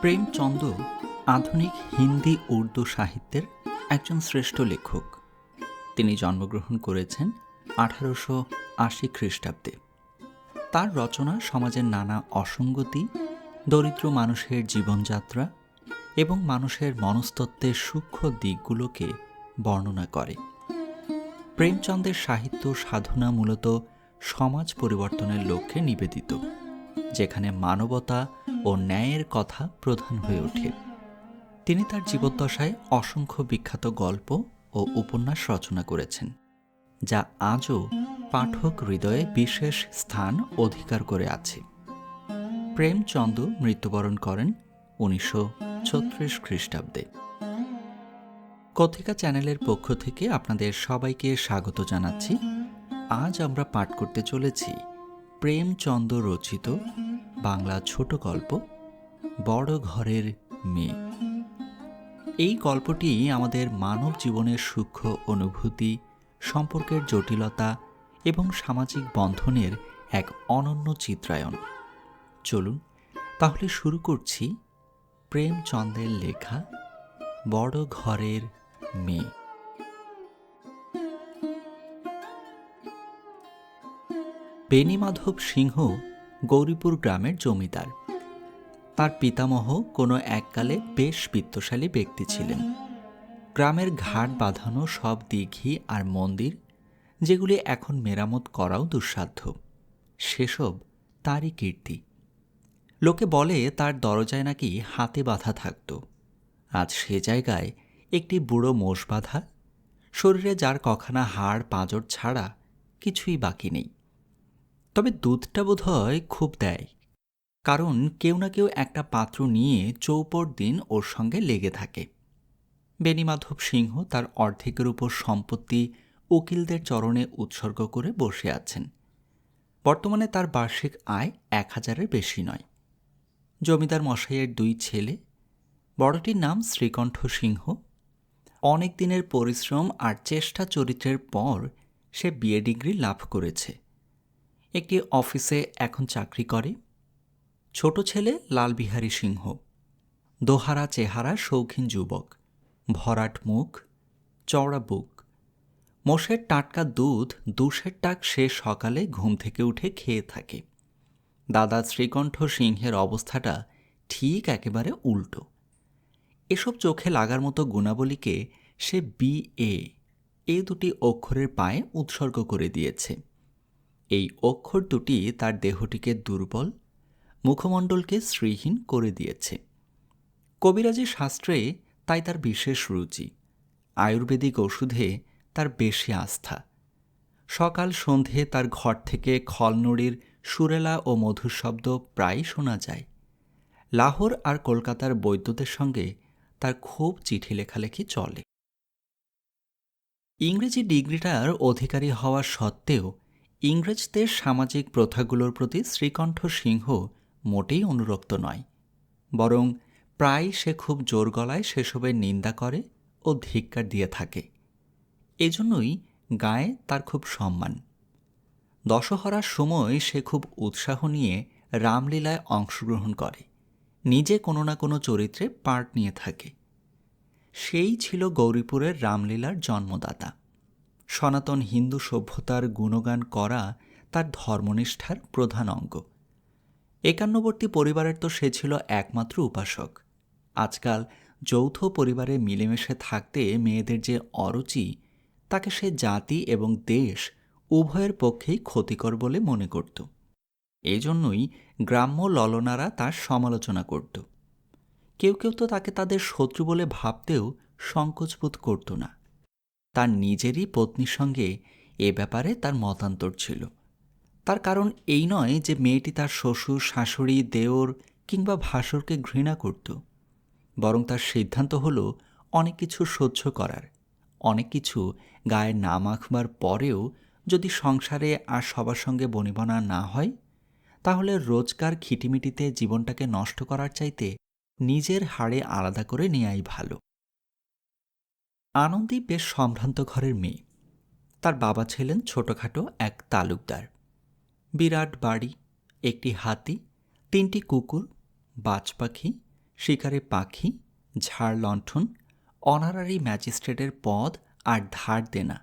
প্রেমচন্দ আধুনিক হিন্দি উর্দু সাহিত্যের একজন শ্রেষ্ঠ লেখক। তিনি জন্মগ্রহণ করেছেন আঠারোশো আশি খ্রিস্টাব্দে। তার রচনা সমাজের নানা অসঙ্গতি, দরিদ্র মানুষের জীবনযাত্রা এবং মানুষের মনস্তত্ত্বের সূক্ষ্ম দিকগুলোকে বর্ণনা করে। প্রেমচন্দের সাহিত্য সাধনা মূলত সমাজ পরিবর্তনের লক্ষ্যে নিবেদিত, যেখানে মানবতা ও ন্যায়ের কথা প্রধান হয়ে ওঠে। তিনি তার জীবদ্দশায় অসংখ্য বিখ্যাত গল্প ও উপন্যাস রচনা করেছেন, যা আজও পাঠক হৃদয়ে বিশেষ স্থান অধিকার করে আছে। প্রেমচন্দ মৃত্যুবরণ করেন উনিশশো ছত্রিশ খ্রিস্টাব্দে। কথিকা চ্যানেলের পক্ষ থেকে আপনাদের সবাইকে স্বাগত জানাচ্ছি। আজ আমরা পাঠ করতে চলেছি প্রেমচন্দ রচিত বাংলা ছোট গল্প, বড় ঘরের মেয়ে। এই গল্পটি আমাদের মানব জীবনের সূক্ষ্ম অনুভূতি, সম্পর্কের জটিলতা এবং সামাজিক বন্ধনের এক অনন্য চিত্রায়ন। চলুন, তাহলে শুরু করছি প্রেমচন্দ্রের লেখা, বড় ঘরের মেয়ে। বেণীমাধব সিংহ গৌরীপুর গ্রামের জমিদার। তার পিতামহ কোনো এককালে বেশ বিত্তশালী ব্যক্তি ছিলেন। গ্রামের ঘাট বাঁধানো সব দিঘি আর মন্দির, যেগুলি এখন মেরামত করাও দুঃসাধ্য। সেসব তারই কীর্তি। লোকে বলে তার দরজায় নাকি হাতে বাঁধা থাকত। আজ সে জায়গায় একটি বুড়ো মোষ বাঁধা। শরীরে যার কখানা হাড়, পাঁজর ছাড়া কিছুই বাকি নেই। তবে দুধটা বোধ হয় খুব দেয়। কারণ কেউ না কেউ একটা পাত্র নিয়ে চৌপর দিন ওর সঙ্গে লেগে থাকে। বেণীমাধব সিংহ তার অর্ধেকের উপর সম্পত্তি উকিলদের চরণে উৎসর্গ করে বসে আছেন। বর্তমানে তার বার্ষিক আয় এক হাজারের বেশি নয়। জমিদার মশাইয়ের দুই ছেলে, বড়টির নাম শ্রীকণ্ঠ সিংহ। অনেক দিনের পরিশ্রম আর চেষ্টা চরিত্রের পর সে বিএ ডিগ্রি লাভ করেছে। একটি অফিসে এখন চাকরি করে। ছোট ছেলে লালবিহারী সিংহ। দোহারা চেহারা শৌখিন যুবক। ভরাট মুখ, চওড়া বুক। মোষের টাটকা দুধ দুশের টাক সে সকালে ঘুম থেকে উঠে খেয়ে থাকে। দাদা শ্রীকণ্ঠ সিংহের অবস্থাটা ঠিক একেবারে উল্টো। এসব চোখে লাগার মতো গুণাবলীকে সে বি এ দুটি অক্ষরের পায়ে উৎসর্গ করে দিয়েছে। এই অক্ষর দুটি তার দেহটিকে দুর্বল, মুখমণ্ডলকে শ্রীহীন করে দিয়েছে। কবিরাজি শাস্ত্রে তাই তার বিশেষ রুচি। আয়ুর্বেদিক ওষুধে তার বেশি আস্থা। সকাল সন্ধে তার ঘর থেকে খলনড়ির সুরেলা ও মধুর শব্দ প্রায় শোনা যায়। লাহোর আর কলকাতার বৈদ্যুতের সঙ্গে তার খুব চিঠি লেখালেখি চলে। ইংরেজি ডিগ্রিটার অধিকারী হওয়া সত্ত্বেও ইংরেজদের সামাজিক প্রথাগুলোর প্রতি শ্রীকণ্ঠ সিংহ মোটেই অনুরক্ত নয়, বরং প্রায় সে খুব জোর গলায় সেসবের নিন্দা করে ও ধিক্কার দিয়ে থাকে। এজন্যই গায়ে তার খুব সম্মান। দশহরার সময় সে খুব উৎসাহ নিয়ে রামলীলায় অংশগ্রহণ করে, নিজে কোনো না কোনো চরিত্রে পার্ট নিয়ে থাকে। সেই ছিল গৌরীপুরের রামলীলার জন্মদাতা। সনাতন হিন্দু সভ্যতার গুণগান করা তার ধর্মনিষ্ঠার প্রধান অঙ্গ। একান্নবর্তী পরিবারের তো সে ছিল একমাত্র উপাসক। আজকাল যৌথ পরিবারে মিলেমিশে থাকতে মেয়েদের যে অরুচি, তাকে সে জাতি এবং দেশ উভয়ের পক্ষেই ক্ষতিকর বলে মনে করত। এজন্যই গ্রাম্য ললনারা তার সমালোচনা করত। কেউ কেউ তো তাকে তাদের শত্রু বলে ভাবতেও সংকোচবোধ করত না। তার নিজেরই পত্নীর সঙ্গে এ ব্যাপারে তার মতান্তর ছিল। তার কারণ এই নয় যে মেয়েটি তার শ্বশুর, শাশুড়ি, দেওর কিংবা ভাসুরকে ঘৃণা করত। বরং তার সিদ্ধান্ত হলো অনেক কিছু সহ্য করার। অনেক কিছু গায়ে না মাখবার পরেও যদি সংসারে আর সবার সঙ্গে বনিবনা না হয়, তাহলে রোজকার খিটিমিটিতে জীবনটাকে নষ্ট করার চাইতে নিজের হাড়ে আলাদা করে নেয়াই ভালো। আনন্দী বেশ সম্ভ্রান্ত ঘরের মেয়ে। তার বাবা ছিলেন ছোটখাটো এক তালুকদার। বিরাট বাড়ি, একটি হাতি, তিনটি কুকুর, বাজ পাখি, শিকারে পাখি, ঝাড় লণ্ঠন, অনারারি ম্যাজিস্ট্রেটের পদ আর ধার দেনা,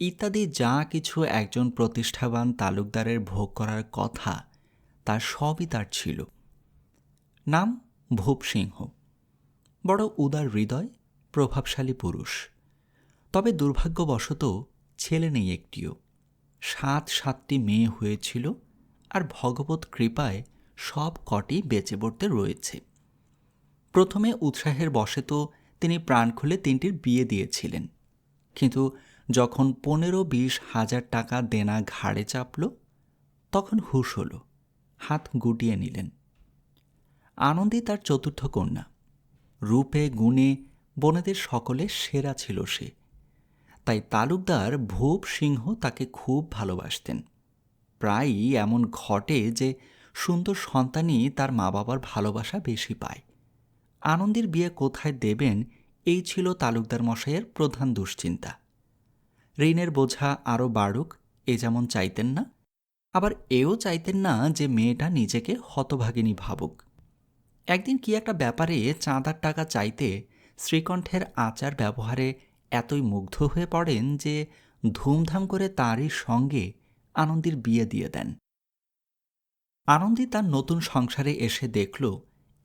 ইত্যাদি যা কিছু একজন প্রতিষ্ঠাবান তালুকদারের ভোগ করার কথা, তার সবই তার ছিল। নাম ভূপ সিংহ বড় উদার হৃদয় প্রভাবশালী পুরুষ। তবে দুর্ভাগ্যবশত ছেলে নেই একটিও। সাত, সাতটি মেয়ে হয়েছিল আর ভগবত কৃপায় সব কটি বেঁচে পড়তে রয়েছে। প্রথমে উৎসাহের বশে তো তিনি প্রাণ খুলে তিনটির বিয়ে দিয়েছিলেন। কিন্তু যখন পনেরো, বিশ হাজার টাকা দেনা ঘাড়ে চাপল, তখন হুশ হলো, হাত গুটিয়ে নিলেন। আনন্দে তার চতুর্থ কন্যা। রূপে, গুণে বনেদের সকলে সেরা ছিল সে। তাই তালুকদার ভূপ সিংহ তাকে খুব ভালোবাসতেন। প্রায়ই এমন ঘটে যে সুন্দর সন্তানই তার মা বাবার ভালোবাসা বেশি পায়। আনন্দের বিয়ে কোথায় দেবেন, এই ছিল তালুকদার মশাইয়ের প্রধান দুশ্চিন্তা। ঋণের বোঝা আরও বাড়ুক, এ যেমন চাইতেন না, আবার এও চাইতেন না যে মেয়েটা নিজেকে হতভাগিনী ভাবুক। একদিন কি একটা ব্যাপারে চাঁদার টাকা চাইতে শ্রীকণ্ঠের আচার ব্যবহারে এতই মুগ্ধ হয়ে পড়েন যে ধুমধাম করে তারই সঙ্গে আনন্দের বিয়ে দিয়ে দেন। আনন্দী তার নতুন সংসারে এসে দেখল,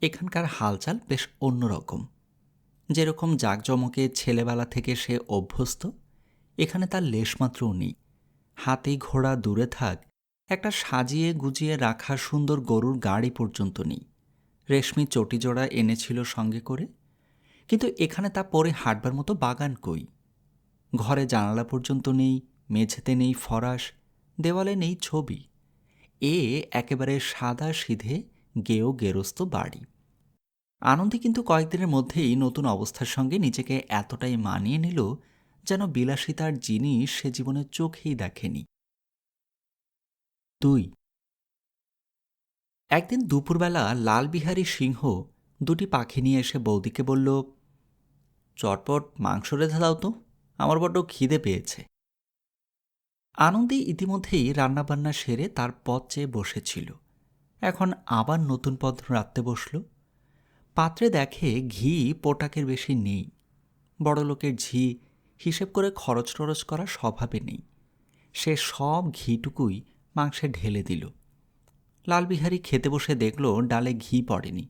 এখানকার হালচাল বেশ অন্যরকম। যেরকম জাঁকজমকে ছেলেবেলা থেকে সে অভ্যস্ত, এখানে তার লেশমাত্রও নেই। হাতি ঘোড়া দূরে থাক, একটা সাজিয়ে গুজিয়ে রাখা সুন্দর গরুর গাড়ি পর্যন্ত নেই। রেশমি চটিজোড়া এনেছিল সঙ্গে করে কিন্তু এখানে তা পরে হাঁটবার মতো বাগান কই? ঘরে জানালা পর্যন্ত নেই, মেঝেতে নেই ফরাস, দেওয়ালে নেই ছবি। এ একেবারে সাদা সিধে গেও গেরস্ত বাড়ি। আনন্দে কিন্তু কয়েকদিনের মধ্যেই নতুন অবস্থার সঙ্গে নিজেকে এতটাই মানিয়ে নিল যেন বিলাসিতার জিনিস সে জীবনে চোখেই দেখেনি। দুই। একদিন দুপুরবেলা লালবিহারী সিংহ দুটি পাখি নিয়ে এসে বৌদিকে বলল চটপট মাংস রেধে দাও তো, আমার বড্ড খিদে পেয়েছে। আনন্দী ইতিমধ্যেই রান্নাবান্না সেরে তার পথ চেয়ে বসেছিল। এখন আবার নতুন পদ রাঁধতে বসল। পাত্রে দেখে ঘি পোটাকের বেশি নেই। বড়লোকের ঝি হিসেব করে খরচ টরচ করা স্বভাবে নেই। সে সব ঘিটুকুই মাংসে ঢেলে দিল। লালবিহারী খেতে বসে দেখল ডালে ঘি পড়েনি।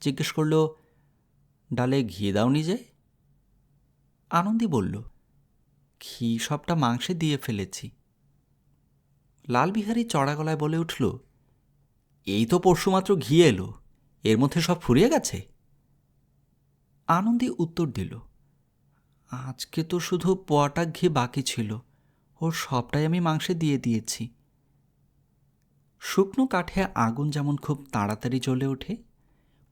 জিজ্ঞেস করল, ডালে ঘি দাওনি যে? আনন্দি বলল, ঘি সবটা মাংসে দিয়ে ফেলেছি। লালবিহারী চড়া গলায় বলে উঠল, এই তো পরশুমাত্র ঘি এলো, এর মধ্যে সব ফুরিয়ে গেছে? আনন্দি উত্তর দিল, আজকে তো শুধু পোয়াটা ঘি বাকি ছিল, ওর সবটাই আমি মাংসে দিয়ে দিয়েছি। শুকনো কাঠে আগুন যেমন খুব তাড়াতাড়ি জ্বলে ওঠে,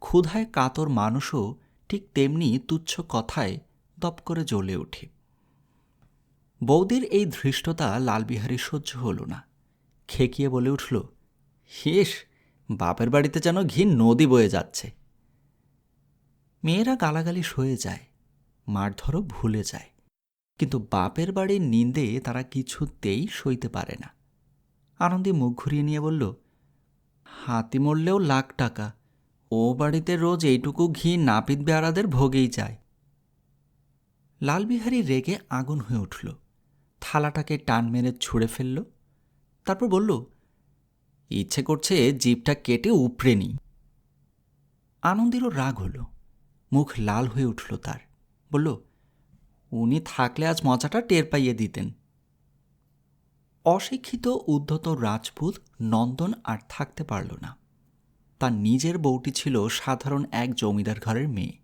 ক্ষুধায় কাতর মানুষও ঠিক তেমনি তুচ্ছ কথায় দপ করে জ্বলে ওঠে বৌদির এই ধৃষ্টতা লালবিহারী সহ্য হল না। খেকিয়ে বলে উঠল, শেষ, বাপের বাড়িতে যেন ঘি নদী বয়ে যাচ্ছে। মেয়েরা গালাগালি সয়ে যায়, মারধরও ভুলে যায়। কিন্তু বাপের বাড়ির নিন্দে তারা কিছুতেই সইতে পারে না। আনন্দে মুখ ঘুরিয়ে নিয়ে বলল, হাতি মরলেও লাখ টাকা। ও বাড়িতে রোজ এইটুকু ঘি নাপিত বেয়ারাদের ভোগেই যায়। লালবিহারী রেগে আগুন হয়ে উঠল। থালাটাকে টান মেরে ছুঁড়ে ফেলল। তারপর বলল, ইচ্ছে করছে জিপটা কেটে উপড়ে নি আনন্দেরও রাগ হলো। মুখ লাল হয়ে উঠল তার। বলল, উনি থাকলে আজ মজাটা টের পাইয়ে দিতেন। অশিক্ষিত, উদ্ধত রাজপুত নন্দন আর থাকতে পারল না। তার নিজের বউটি ছিল সাধারণ এক জমিদার ঘরের মেয়ে।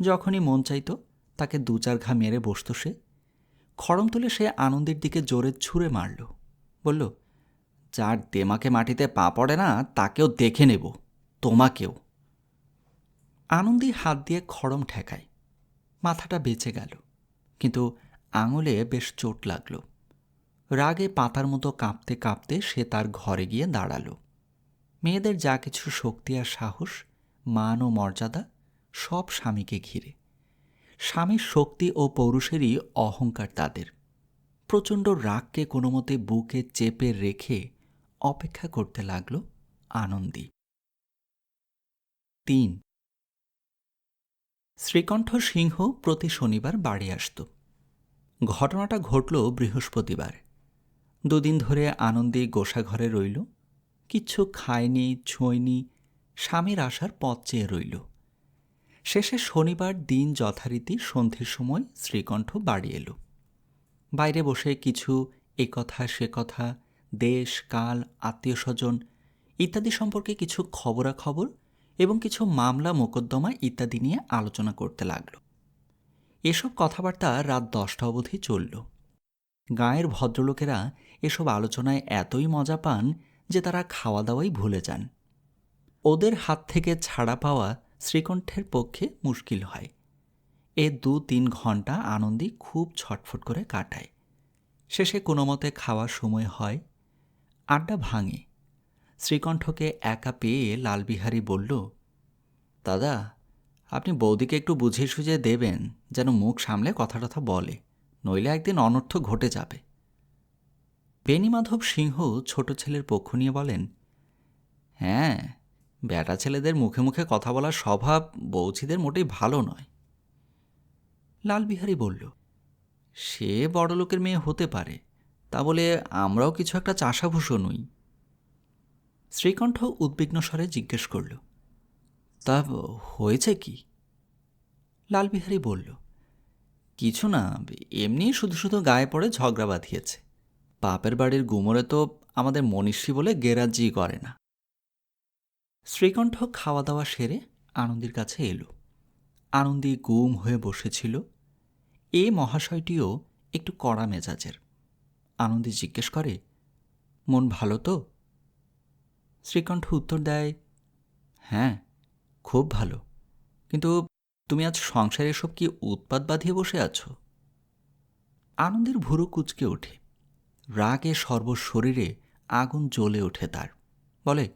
যখনই মন চাইত তাকে দু চার ঘা মেরে বসত সে। খড়ম তুলে সে আনন্দের দিকে জোরে ছুঁড়ে মারল। বলল, যার দেমাকে মাটিতে পা পড়ে না, তাকেও দেখে নেব, তোমাকেও। আনন্দী হাত দিয়ে খড়ম ঠেকায়। মাথাটা বেঁচে গেল, কিন্তু আঙুলে বেশ চোট লাগল। রাগে পাতার মতো কাঁপতে কাঁপতে সে তার ঘরে গিয়ে দাঁড়াল। মেয়েদের যা কিছু শক্তি আর সাহস, মান ও মর্যাদা সব স্বামীকে ঘিরে। স্বামীর শক্তি ও পৌরুষেরই অহংকার তাদের। প্রচণ্ড রাগকে কোনো মতে বুকে চেপে রেখে অপেক্ষা করতে লাগল আনন্দী। তিন। শ্রীকণ্ঠ সিংহ প্রতি শনিবার বাড়ি আসত। ঘটনাটা ঘটল বৃহস্পতিবার। দুদিন ধরে আনন্দে গোসাঘরে রইল। কিচ্ছু খায়নি, ছুঁয়নি, স্বামীর আসার পথ চেয়ে রইল। শেষে শনিবার দিন যথারীতি সন্ধ্যের সময় শ্রীকণ্ঠ বাড়ি এলো। বাইরে বসে কিছু এ কথা, সে কথা, দেশ, কাল আত্মীয় স্বজন ইত্যাদি সম্পর্কে কিছু খবরাখবর এবং কিছু মামলা, মোকদ্দমা ইত্যাদি নিয়ে আলোচনা করতে লাগল। এসব কথাবার্তা রাত দশটা অবধি চলল। গাঁয়ের ভদ্রলোকেরা এসব আলোচনায় এতই মজা পান যে তারা খাওয়া দাওয়াই ভুলে যান। ওদের হাত থেকে ছাড়া পাওয়া শ্রীকণ্ঠের পক্ষে মুশকিল হয়। এ দু তিন ঘণ্টা আনন্দী খুব ছটফট করে কাটায়। শেষে কোনো মতে খাওয়ার সময় হয়, আড্ডা ভাঙে। শ্রীকণ্ঠকে একা পেয়ে লালবিহারী বলল, দাদা, আপনি বৌদিকে একটু বুঝিয়ে সুঝিয়ে দেবেন, যেন মুখ সামলে কথা টথা বলে, নইলে একদিন অনর্থ ঘটে যাবে। বেণীমাধব সিংহ ছোট ছেলের পক্ষ নিয়ে বলেন হ্যাঁ বেটা ছেলেদের মুখে মুখে কথা বলার স্বভাব বৌছিদের মোটেই ভালো নয়। লালবিহারী বলল, সে বড়লোকের মেয়ে হতে পারে, তা বলে আমরাও কিছু একটা চাষাভূষো নই। শ্রীকণ্ঠ উদ্বিগ্ন স্বরে জিজ্ঞেস করল, তা হয়েছে কি? লালবিহারী বলল, কিছু না, এমনি শুধু শুধু গায়ে পড়ে ঝগড়া বাঁধিয়েছে। বাপের বাড়ির গুমরে তো আমাদের মনীষী বলে গেরাজি করে না। শ্রীকণ্ঠ খাওয়া দাওয়া সেরে আনন্দের কাছে এলো। আনন্দী গুম হয়ে বসেছিল। এ মহাশয়টিও একটু কড়া মেজাজের। আনন্দী জিজ্ঞেস করে, মন ভালো তো? শ্রীকণ্ঠ উত্তর দেয় হ্যাঁ খুব ভালো। কিন্তু তুমি আজ সংসারে এসব কি উৎপাত বাঁধিয়ে বসে আছো? আনন্দের ভুরু কুচকে ওঠে। রাগে সর্বশরীরে আগুন জ্বলে ওঠে তার। বলে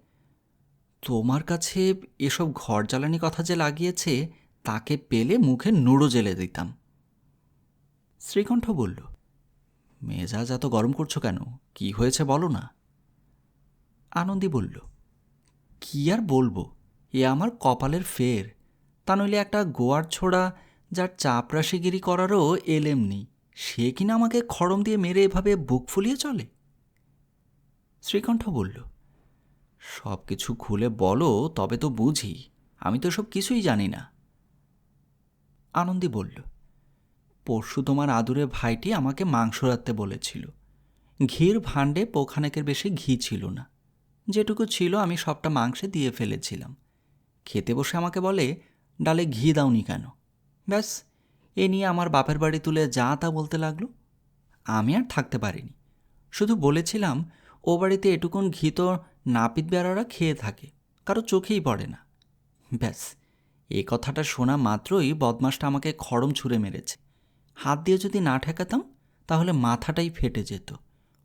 তোমার কাছে এসব ঘর জ্বালানি কথা যে লাগিয়েছে, তাকে পেলে মুখে নুড়ো জেলে দিতাম। শ্রীকণ্ঠ বলল, মেজাজ এত গরম করছ কেন? কি হয়েছে বলো না? আনন্দী বলল, কি আর বলব? এ আমার কপালের ফের। তা নইলে একটা গোয়ার ছোড়া যার চাপরাশিগিরি করারও এলেম নেই। সে কিনা আমাকে খড়ম দিয়ে মেরে এভাবে বুক ফুলিয়ে চলে? শ্রীকণ্ঠ বলল সব কিছু খুলে বলো, তবে তো বুঝি। আমি তো সব কিছুই জানি না। আনন্দী বলল, পরশু তোমার আদুরে ভাইটি আমাকে মাংস রাখতে বলেছিল। ঘির ভাণ্ডে পোখানেকের বেশি ঘি ছিল না। যেটুকু ছিল আমি সবটা মাংসে দিয়ে ফেলেছিলাম। খেতে বসে আমাকে বলে, ডালে ঘি দাওনি কেন? ব্যাস, এ নিয়ে আমার বাপের বাড়ি তুলে যা তা বলতে লাগল। আমি আর থাকতে পারিনি। শুধু বলেছিলাম, ও বাড়িতে এটুকুন ঘি তো নাপিত বেড়ারা খেয়ে থাকে, কারও চোখেই পড়ে না। ব্যাস, এ কথাটা শোনা মাত্রই বদমাসটা আমাকে খড়ম ছুঁড়ে মেরেছে। হাত দিয়ে যদি না ঠেকাতাম, তাহলে মাথাটাই ফেটে যেত।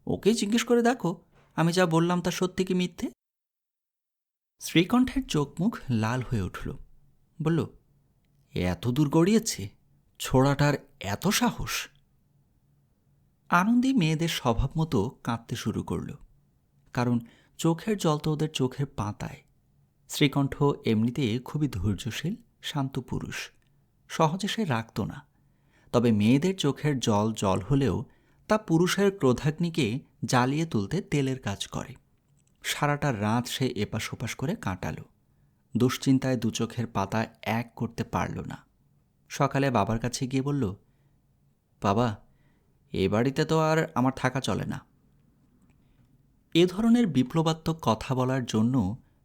ওকে জিজ্ঞেস করে দেখো, আমি যা বললাম তা সত্যি কি মিথ্যে? শ্রীকণ্ঠের চোখ মুখ লাল হয়ে উঠল। বলল, এত দূর গড়িয়েছে, ছোড়াটার এত সাহস? আনন্দী মেয়েদের স্বভাব মতো কাঁদতে শুরু করল। কারণ চোখের জল তো ওদের চোখের পাতায়। শ্রীকণ্ঠ এমনিতে খুবই ধৈর্যশীল, শান্ত পুরুষ। সহজে সে রাখত না। তবে মেয়েদের চোখের জল জল হলেও তা পুরুষের ক্রোধাগ্নিকে জ্বালিয়ে তুলতে তেলের কাজ করে। সারাটা রাত সে এপাশ ওপাশ করে কাটালো। দুশ্চিন্তায় দু চোখের পাতা এক করতে পারল না। সকালে বাবার কাছে গিয়ে বলল, বাবা, এ বাড়িতে তো আর আমার থাকা চলে না। এ ধরনের বিপ্লবাত্মক কথা বলার জন্য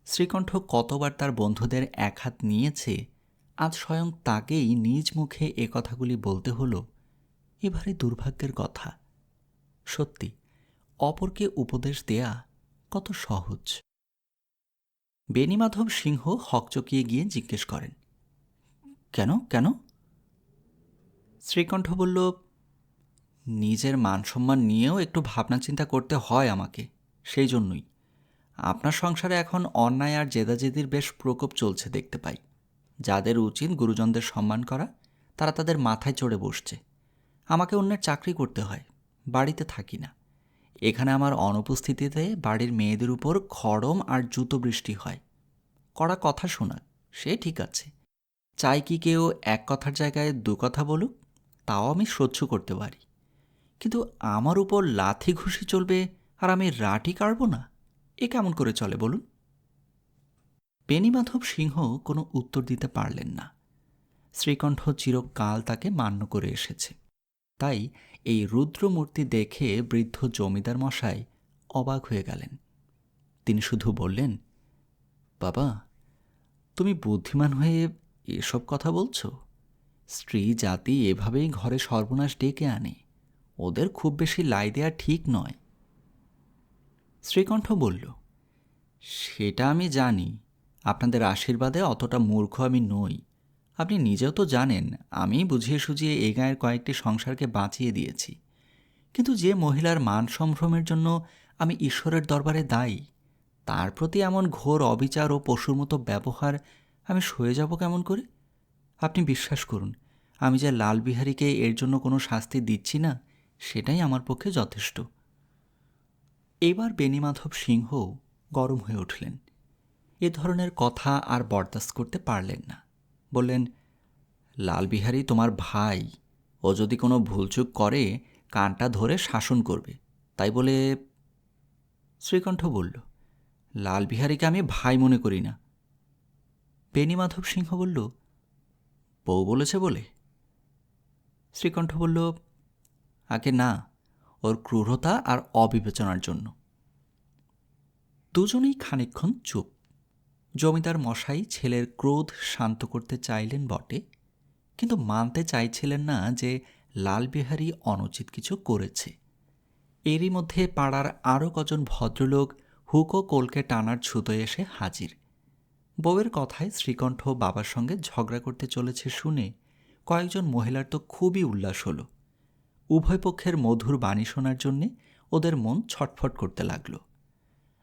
শ্রীকণ্ঠ কতবার তার বন্ধুদের এক হাত নিয়েছে, আজ স্বয়ং তাকেই নিজ মুখে এ কথাগুলি বলতে হলো, এবারে দুর্ভাগ্যের কথা। সত্যি, অপরকে উপদেশ দেয়া কত সহজ। বেণীমাধব সিংহ হকচকিয়ে গিয়ে জিজ্ঞেস করেন, কেন কেন? শ্রীকণ্ঠ বলল, নিজের মান সম্মান নিয়েও একটু ভাবনা চিন্তা করতে হয় আমাকে। সেই জন্যই। আপনার সংসারে এখন অন্যায় আর জেদাজেদির বেশ প্রকোপ চলছে দেখতে পাই। যাদের উচিত গুরুজনদের সম্মান করা, তারা তাদের মাথায় চড়ে বসছে। আমাকে অন্যের চাকরি করতে হয়, বাড়িতে থাকি না। এখানে আমার অনুপস্থিতিতে বাড়ির মেয়েদের উপর খড়ম আর জুতো বৃষ্টি হয়। কড়া কথা শোনা, সে ঠিক আছে। চাই কি কেউ এক কথার জায়গায় দু কথা বলুক, তাও আমি সহ্য করতে পারি। কিন্তু আমার উপর লাথি ঘুষি চলবে আর আমি রাটি কাড়ব না? এ কেমন করে চলে বলুন? পেনিমাধব সিংহ কোনো উত্তর দিতে পারলেন না। শ্রীকণ্ঠ চিরকাল তাকে মান্য করে এসেছে। তাই এই রুদ্রমূর্তি দেখে বৃদ্ধ জমিদার মশাই অবাক হয়ে গেলেন। তিনি শুধু বললেন, বাবা, তুমি বুদ্ধিমান হয়ে এসব কথা বলছো? স্ত্রী জাতি এভাবেই ঘরে সর্বনাশ ডেকে আনে। ওদের খুব বেশি লাই দেয়া ঠিক নয়। শ্রীকণ্ঠ বলল, সেটা আমি জানি। আপনাদের আশীর্বাদে অতটা মূর্খ আমি নই। আপনি নিজেও তো জানেন, আমি বুঝিয়ে সুঝিয়ে এই গায়ের কয়েকটি সংসারকে বাঁচিয়ে দিয়েছি। কিন্তু যে মহিলার মান সম্ভ্রমের জন্য আমি ঈশ্বরের দরবারে দায়ী, তার প্রতি এমন ঘোর অবিচার ও পশুর মতো ব্যবহার আমি সয়ে যাব কেমন করে? আপনি বিশ্বাস করুন, আমি যে লালবিহারীকে এর জন্য কোনো শাস্তি দিচ্ছি না, সেটাই আমার পক্ষে যথেষ্ট। এবার বেণীমাধব সিংহ গরম হয়ে উঠলেন। এ ধরনের কথা আর বরদাস্ত করতে পারলেন না। বললেন লালবিহারী তোমার ভাই, ও যদি কোনো ভুলচুক করে, কানটা ধরে শাসন করবে। তাই বলে শ্রীকণ্ঠ বলল লালবিহারীকে আমি ভাই মনে করি না। বেণীমাধব সিংহ বলল, বউ বলেছে বলে? শ্রীকণ্ঠ বলল, আগে না ওর ক্রূরতা আর অবিবেচনার জন্য। দুজনেই খানিক্ষণ চুপ। জমিদার মশাই ছেলের ক্রোধ শান্ত করতে চাইলেন বটে, কিন্তু মানতে চাইছিলেন না যে লালবিহারী অনুচিত কিছু করেছে। এরই মধ্যে পাড়ার আরও কজন ভদ্রলোক হুকো কোলকে টানার ছুতোয় এসে হাজির। বউয়ের কথায় শ্রীকণ্ঠ বাবার সঙ্গে ঝগড়া করতে চলেছে শুনে কয়েকজন মহিলার তো খুবই উল্লাস হলো। উভয় পক্ষের মধুর বাণী শোনার জন্যে ওদের মন ছটফট করতে লাগল।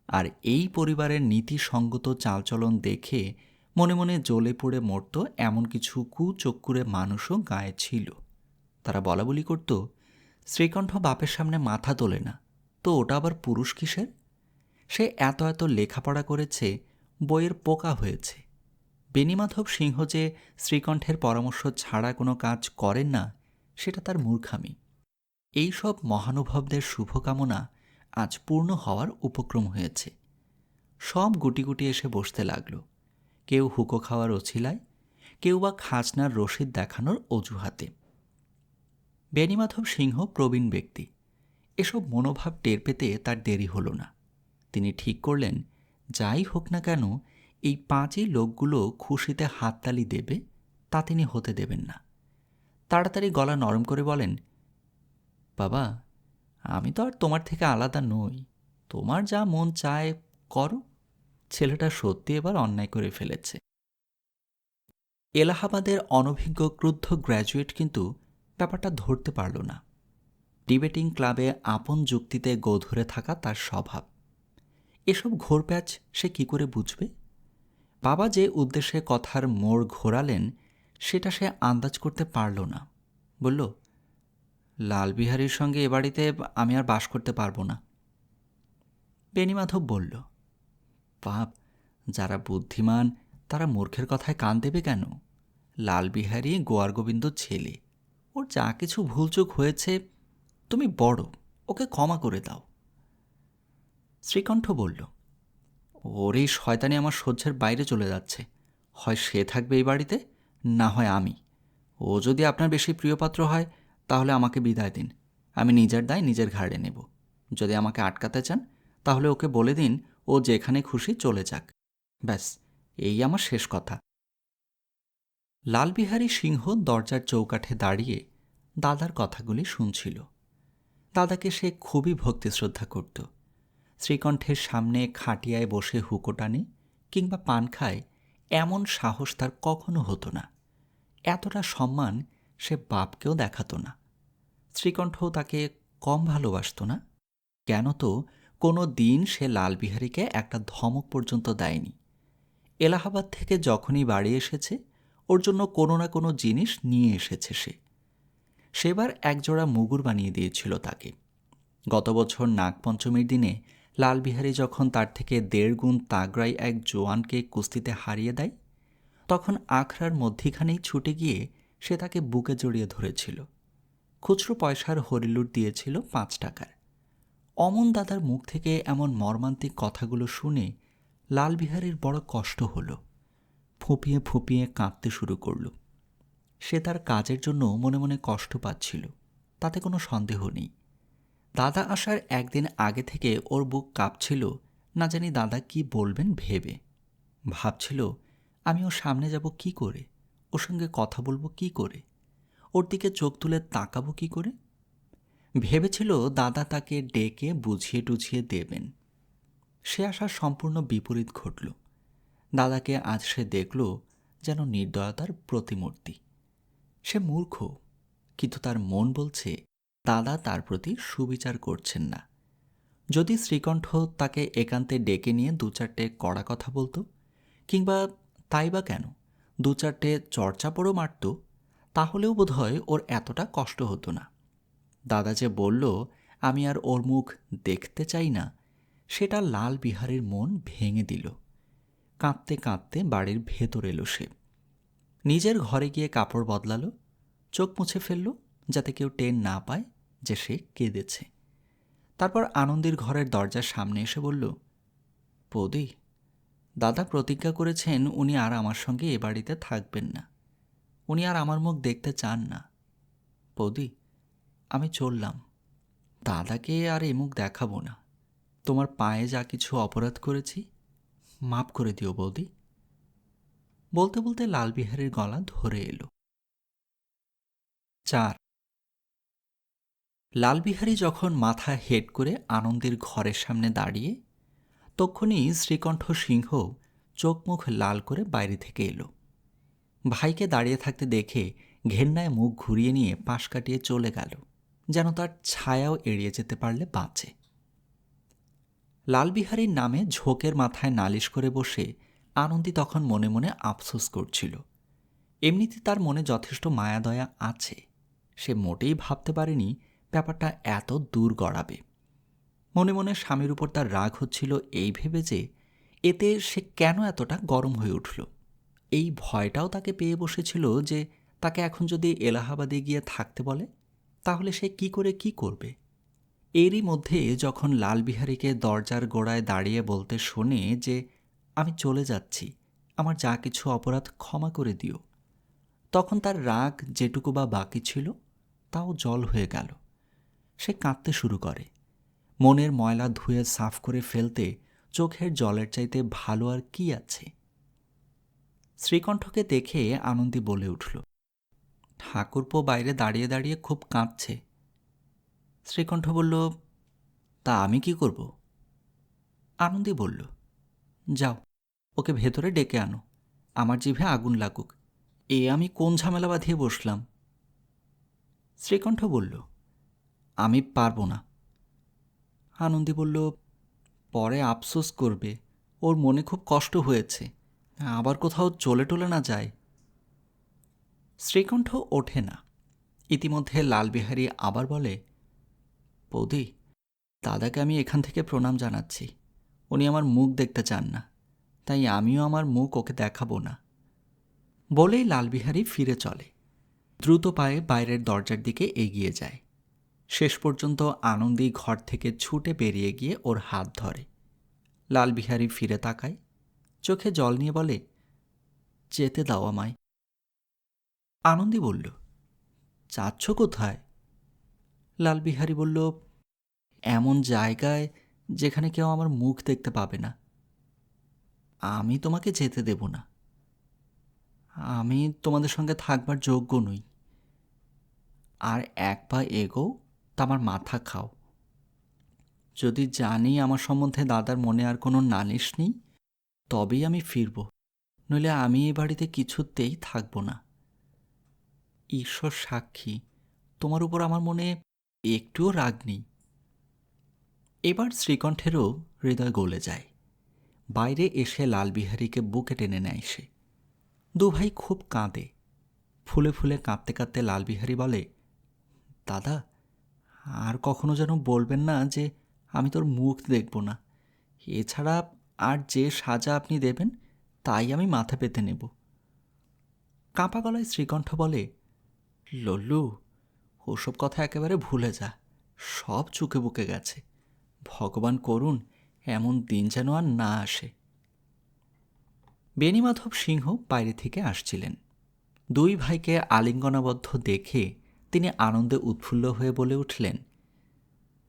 আর এই পরিবারের নীতিসঙ্গত চালচলন দেখে মনে মনে জ্বলে পড়ে মরত এমন কিছু কুচক্কুরে মানুষও গায়ে ছিল। তারা বলা বলি করত, শ্রীকণ্ঠ বাপের সামনে মাথা তোলে না, তো ওটা আবার পুরুষ কিসের? সে এত এত লেখাপড়া করেছে, বইয়ের পোকা হয়েছে। বেনিমাধব সিংহ যে শ্রীকণ্ঠের পরামর্শ ছাড়া কোনো কাজ করেন না, সেটা তার মূর্খামি। এইসব মহানুভবদের শুভকামনা আজ পূর্ণ হওয়ার উপক্রম হয়েছে। সব গুটি গুটি এসে বসতে লাগল। কেউ হুকো খাওয়ার ওছিলায় কেউ বা খাজনার রসিদ দেখানোর অজুহাতে। বেনিমাধব সিংহ প্রবীণ ব্যক্তি। এসব মনোভাব টের পেতে তার দেরি হলো না। তিনি ঠিক করলেন, যাই হোক না কেন, এই পাঁচই লোকগুলো খুশিতে হাততালি দেবে, তা তিনি হতে দেবেন না। তাড়াতাড়ি গলা নরম করে বলেন বাবা, আমি তো আর তোমার থেকে আলাদা নই। তোমার যা মন চায় করো। ছেলেটা সত্যি এবার অন্যায় করে ফেলেছে। এলাহাবাদের অনভিজ্ঞ ক্রুদ্ধ গ্র্যাজুয়েট কিন্তু ব্যাপারটা ধরতে পারল না। ডিবেটিং ক্লাবে আপন যুক্তিতে গোধরে থাকা তার স্বভাব। এসব ঘোরপ্যাচ সে কি করে বুঝবে? বাবা যে উদ্দেশ্যে কথার মোড় ঘোরালেন, সেটা সে আন্দাজ করতে পারল না। বলল লালবিহারীর সঙ্গে এ বাড়িতে আমি আর বাস করতে পারব না। বেণীমাধব বলল পাপ যারা বুদ্ধিমান, তারা মূর্খের কথায় কান দেবে কেন? লালবিহারী গোয়ার গোবিন্দ ছেলে। ওর যা কিছু ভুলচুক হয়েছে, তুমি বড়, ওকে ক্ষমা করে দাও। শ্রীকণ্ঠ বলল, ওর এই শয়তানি আমার সহ্যের বাইরে চলে যাচ্ছে। হয় সে থাকবে এই বাড়িতে, না হয় আমি। ও যদি আপনার বেশি প্রিয়পাত্র হয় তাহলে আমাকে বিদায় দিন। আমি নিজের দায় নিজের ঘাড়ে নেব। যদি আমাকে আটকাতে চান, তাহলে ওকে বলে দিন, ও যেখানে খুশি চলে যাক। ব্যাস, এই আমার শেষ কথা। লালবিহারী সিংহ দরজার চৌকাঠে দাঁড়িয়ে দাদার কথাগুলি শুনছিল। দাদাকে সে খুবই ভক্তি শ্রদ্ধা করত। শ্রীকণ্ঠের সামনে খাটিয়ায় বসে হুকো টানে কিংবা পান খায় এমন সাহস তার কখনো হতো না। এতটা সম্মান সে বাপকেও দেখাতো না। শ্রীকণ্ঠও তাকে কম ভালোবাসত না। কেন তো, কোনো দিন সে লালবিহারীকে একটা ধমক পর্যন্ত দেয়নি। এলাহাবাদ থেকে যখনই বাড়ি এসেছে, ওর জন্য কোনো না কোনো জিনিস নিয়ে এসেছে সে। সেবার একজোড়া মুগুর বানিয়ে দিয়েছিল তাকে। গত বছর নাগপঞ্চমীর দিনে লালবিহারী যখন তার থেকে দেড় গুণ তাগড়াই এক জোয়ানকে কুস্তিতে হারিয়ে দেয়, তখন আখড়ার মধ্যিখানেই ছুটে গিয়ে সে তাকে বুকে জড়িয়ে ধরেছিল। খুচরো পয়সার হরিলুট দিয়েছিল পাঁচ টাকার। অমন দাদার মুখ থেকে এমন মর্মান্তিক কথাগুলো শুনে লালবিহারীর বড় কষ্ট হলো। ফুঁপিয়ে ফুঁপিয়ে কাঁদতে শুরু করল। সে তার কাজের জন্য মনে মনে কষ্ট পাচ্ছিল, তাতে কোনো সন্দেহ নেই। দাদা আসার একদিন আগে থেকে ওর বুক কাঁপছিল, না জানি দাদা কি বলবেন ভেবে। ভাবছিল, আমি ওর সামনে যাব কি করে? ওর সঙ্গে কথা বলব কি করে? ওর দিকে চোখ তুলে তাকাবো কি করে? ভেবেছিল দাদা তাকে ডেকে বুঝিয়ে টুঝিয়ে দেবেন। সে আসার সম্পূর্ণ বিপরীত ঘটল। দাদাকে আজ সে দেখল যেন নির্দয়তার প্রতিমূর্তি। সে মূর্খ, কিন্তু তার মন বলছে, দাদা তার প্রতি সুবিচার করছেন না। যদি শ্রীকণ্ঠ তাকে একান্তে ডেকে নিয়ে দু চারটে কড়া কথা বলতো, কিংবা তাই বা কেন? দু চারটে চর্চাপড়ও মারত, তাহলেও বোধহয় ওর এতটা কষ্ট হতো না। দাদা যে বলল, আমি আর ওর মুখ দেখতে চাই না, সেটা লাল বিহারের মন ভেঙে দিল। কাঁদতে কাঁদতে বাড়ির ভেতর এলো সে। নিজের ঘরে গিয়ে কাপড় বদলালো, চোখ মুছে ফেলল, যাতে কেউ টেন না পায় যে সে কেঁদেছে। তারপর আনন্দের ঘরের দরজার সামনে এসে বলল পৌদি দাদা প্রতিজ্ঞা করেছেন উনি আর আমার সঙ্গে এ বাড়িতে থাকবেন না। উনি আর আমার মুখ দেখতে চান না। বৌদি, আমি চললাম। দাদাকে আর এ মুখ দেখাবো না। তোমার পায়ে যা কিছু অপরাধ করেছি, মাফ করে দিও বৌদি। বলতে বলতে লালবিহারের গলা ধরে এলো। চার। লালবিহারী যখন মাথা হেড করে আনন্দের ঘরের সামনে দাঁড়িয়ে তক্ষুনি শ্রীকণ্ঠ সিংহ চোখ মুখ লাল করে বাইরে থেকে এলো। ভাইকে দাঁড়িয়ে থাকতে দেখে ঘেন্নায় মুখ ঘুরিয়ে নিয়ে পাশ কাটিয়ে চলে গেল, যেন তার ছায়াও এড়িয়ে যেতে পারলে বাঁচে। লালবিহারীর নামে ঝোঁকের মাথায় নালিশ করে বসে আনন্দী তখন মনে মনে আফসোস করছিল। এমনিতে তার মনে যথেষ্ট মায়াদয়া আছে, সে মোটেই ভাবতে পারেনি ব্যাপারটা এত দূর গড়াবে মনে মনে স্বামীর উপর তার রাগ হচ্ছিল এই ভেবে যে এতে সে কেন এতটা গরম হয়ে উঠল। এই ভয়টাও তাকে পেয়ে বসেছিল যে তাকে এখন যদি এলাহাবাদে গিয়ে থাকতে বলে, তাহলে সে কি করে কি করবে? এরই মধ্যে যখন লালবিহারীকে দরজার গোড়ায় দাঁড়িয়ে বলতে শোনে যে, আমি চলে যাচ্ছি, আমার যা কিছু অপরাধ ক্ষমা করে দিও। তখন তার রাগ যেটুকু বা বাকি ছিল, তাও জল হয়ে গেল। সে কাঁদতে শুরু করে। মনের ময়লা ধুয়ে সাফ করে ফেলতে চোখের জলের চাইতে ভালো আর কি আছে? শ্রীকণ্ঠকে দেখে আনন্দী বলে উঠল, ঠাকুরপো বাইরে দাঁড়িয়ে দাঁড়িয়ে খুব কাঁদছে। শ্রীকণ্ঠ বলল, তা আমি কি করব? আনন্দী বলল, যাও, ওকে ভেতরে ডেকে আনো, আমার জিভে আগুন লাগুক, এ আমি কোন ঝামেলা বাঁধিয়ে বসলাম? শ্রীকণ্ঠ বলল, আমি পারব না আনন্দী বলল, পরে আফসোস করবে। ওর মনে খুব কষ্ট হয়েছে। আবার কোথাও চলে টলে না যায়। শ্রীকণ্ঠ ওঠে না। ইতিমধ্যে লালবিহারী আবার বলে, বৌদি, দাদাকে আমি এখান থেকে প্রণাম জানাচ্ছি। উনি আমার মুখ দেখতে চান না। তাই আমিও আমার মুখ ওকে দেখাবো না। বলেই লালবিহারী ফিরে চলে। দ্রুত পায়ে বাইরের দরজার দিকে এগিয়ে যায়। শেষ পর্যন্ত আনন্দী ঘর থেকে ছুটে বেরিয়ে গিয়ে ওর হাত ধরে। লালবিহারী ফিরে তাকায়, চোখে জল নিয়ে বলে, যেতে দাও আমায়। আনন্দী বলল যাচ্ছ কোথায়? লালবিহারী বলল, এমন জায়গায় যেখানে কেউ আমার মুখ দেখতে পাবে না। আমি তোমাকে যেতে দেব না। আমি তোমাদের সঙ্গে থাকবার যোগ্য নই। আর এক পা এগো তা আমার মাথা খাও। যদি জানি আমার সম্বন্ধে দাদার মনে আর কোনো নালিশ নেই, তবেই আমি ফিরব। নইলে আমি এ বাড়িতে কিছুতেই থাকব না। ঈশ্বর সাক্ষী, তোমার উপর আমার মনে একটুও রাগ নেই। এবার শ্রীকণ্ঠেরও হৃদয় গলে যায়। বাইরে এসে লালবিহারীকে বুকে টেনে নেয় সে। দুভাই খুব কাঁদে। ফুলে ফুলে কাঁদতে কাঁদতে লালবিহারী বলে, দাদা আর কখনো যেন বলবেন না যে আমি তোর মুখ দেখব না। এছাড়া আর যে সাজা আপনি দেবেন, তাই আমি মাথা পেতে নেব। কাঁপা গলায় শ্রীকণ্ঠ বলে, লল্লু, ওসব কথা একেবারে ভুলে যা। সব চুকে বুকে গেছে। ভগবান করুন এমন দিন যেন আর না আসে। বেণীমাধব সিংহ বাইরে থেকে আসছিলেন। দুই ভাইকে আলিঙ্গনাবদ্ধ দেখে তিনি আনন্দে উৎফুল্ল হয়ে বলে উঠলেন,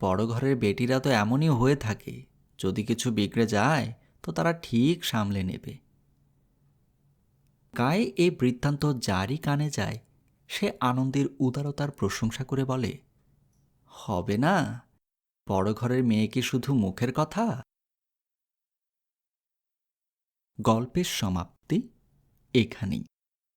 বড় ঘরের বেটিরা তো এমনই হয়ে থাকে, যদি কিছু বিগড়ে যায়, তো তারা ঠিক সামলে নেবে। গায়ে এই বৃত্তান্ত যারই কানে যায়, সে আনন্দের উদারতার প্রশংসা করে বলে, হবে না, বড় ঘরের মেয়ে কি শুধু মুখের কথা? গল্পের সমাপ্তি এখানেই।